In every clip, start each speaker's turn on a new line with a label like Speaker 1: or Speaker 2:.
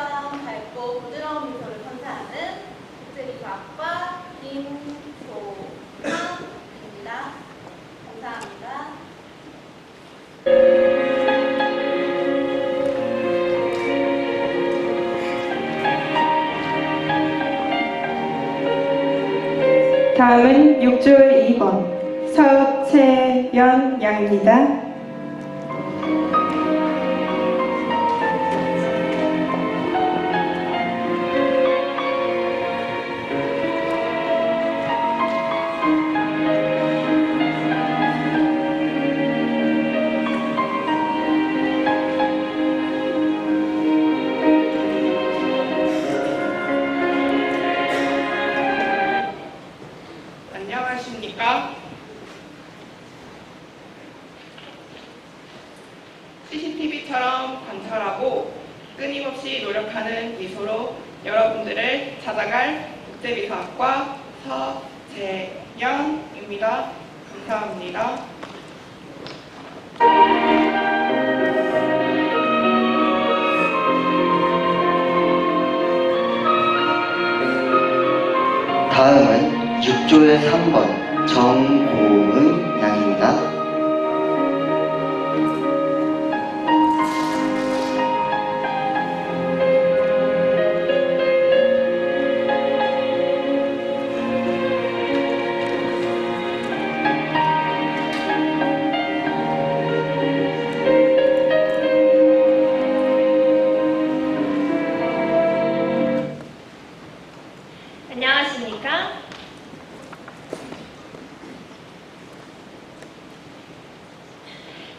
Speaker 1: 꽃처럼 밝고 부드러운 미소를 선사하는 국제미술학과 김소망입니다. 감사합니다. 다음은 6조의 2번 서채연 양입니다.
Speaker 2: CCTV처럼 관찰하고 끊임없이 노력하는 미소로 여러분들을 찾아갈 국제미사학과 서재연입니다. 감사합니다.
Speaker 3: 다음은 6조의 3번 정고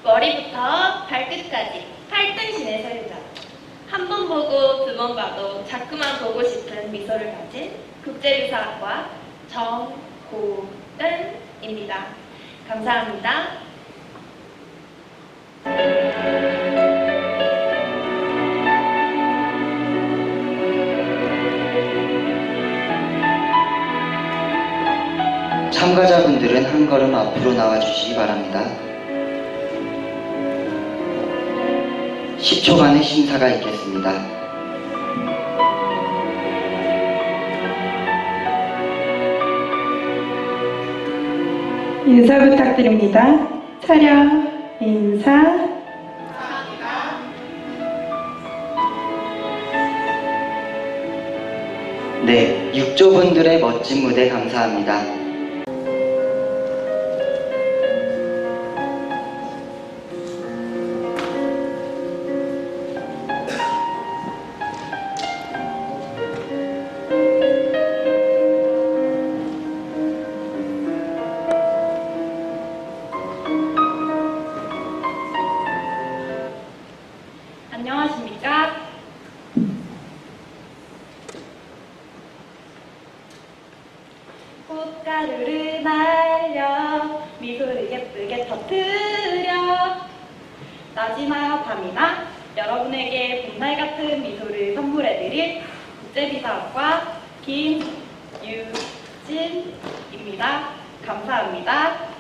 Speaker 4: 머리부터 발끝까지 팔등신의 소유자. 한 번 보고 두 번 봐도 자꾸만 보고 싶은 미소를 가진 국제유사학과 정고은입니다. 감사합니다.
Speaker 3: 참가자분들은 한 걸음 앞으로 나와 주시기 바랍니다. 10초간의 심사가 있겠습니다.
Speaker 1: 인사 부탁드립니다. 촬영 인사
Speaker 3: 네, 6조분들의 멋진 무대 감사합니다.
Speaker 4: 낮이나 밤이나 여러분에게 봄날 같은 미소를 선물해드릴 국제비사학과 김유진입니다. 감사합니다.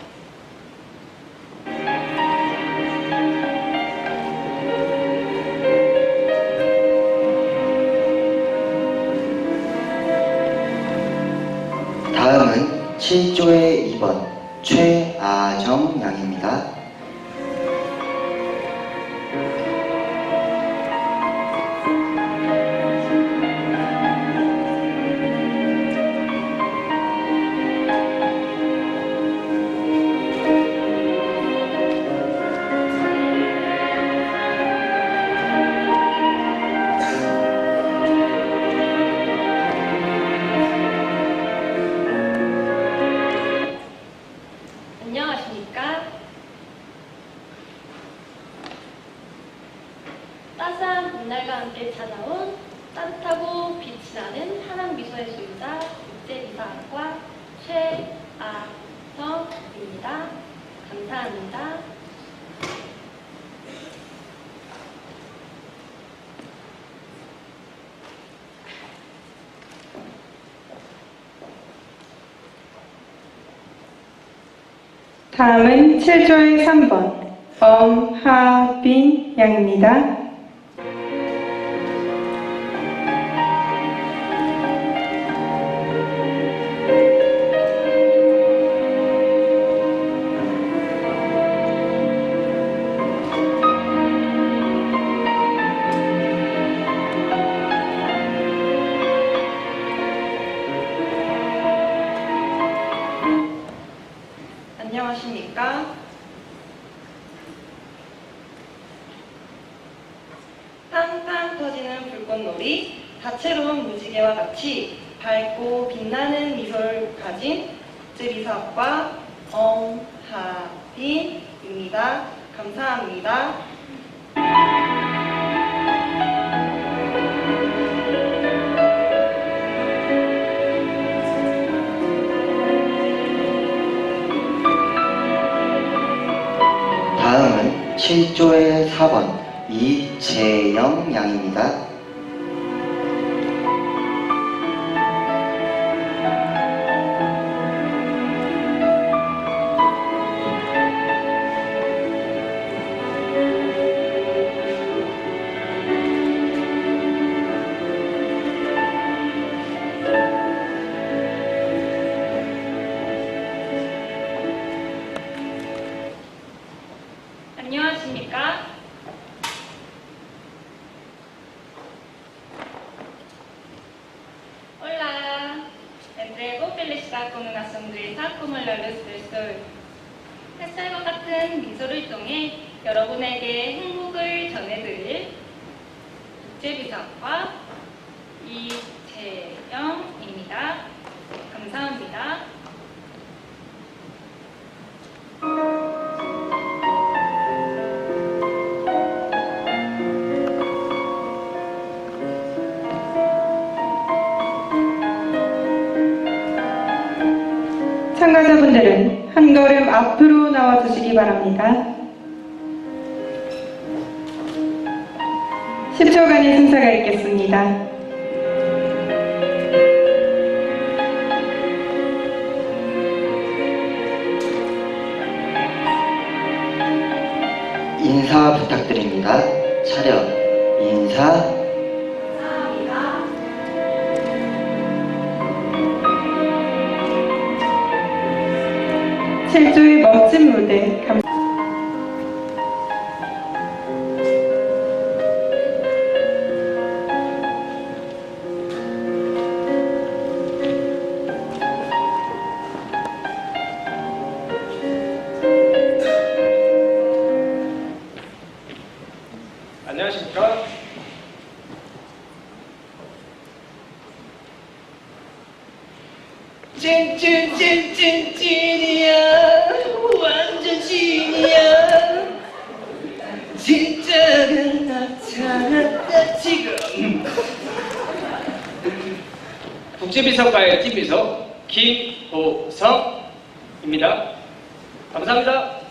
Speaker 3: 다음은 7조의 2번 최아정 양입니다.
Speaker 4: 안녕하십니까? 따스한 봄날과 함께 찾아온 따뜻하고 빛이 나는 하남 미소의 소유자 국제 미사학과 최아성입니다. 감사합니다.
Speaker 1: 다음은 7조의 3번 엄하빈 양입니다.
Speaker 4: 안녕하십니까? 팡팡 터지는 불꽃놀이, 다채로운 무지개와 같이 밝고 빛나는 미소를 가진 국제비서학과 엄하빈입니다. 감사합니다.
Speaker 3: 7조의 4번 이재영 양입니다.
Speaker 5: Como la luz del sol. 햇살과 같은 미소를 통해 여러분에게 행복을 전해드릴 국제비서학과 이재영입니다. 감사합니다.
Speaker 6: 앞으로 나와 주시기 바랍니다. 10초간의 순서가 있겠습니다.
Speaker 3: 인사 부탁드립니다. 차렷, 인사,
Speaker 5: 감사합니다.
Speaker 6: 칠조 의 멋진
Speaker 7: 국제비서과의 찐비서 김호성입니다 감사합니다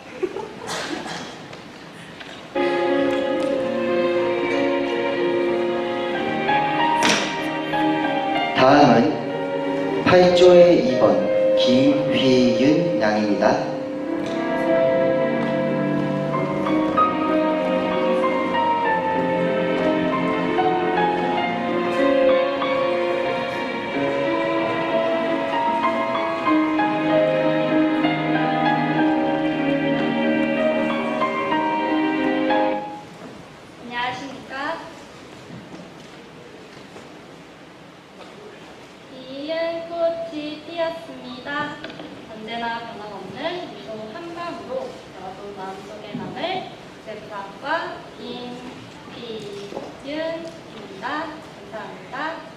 Speaker 3: 다음은 8조의 2번 김휘윤 양입니다.
Speaker 5: 피었습니다. 언제나 변함없는 미소 한 방으로 여러분 마음속에 남을 제프학과 김피윤입니다. 감사합니다.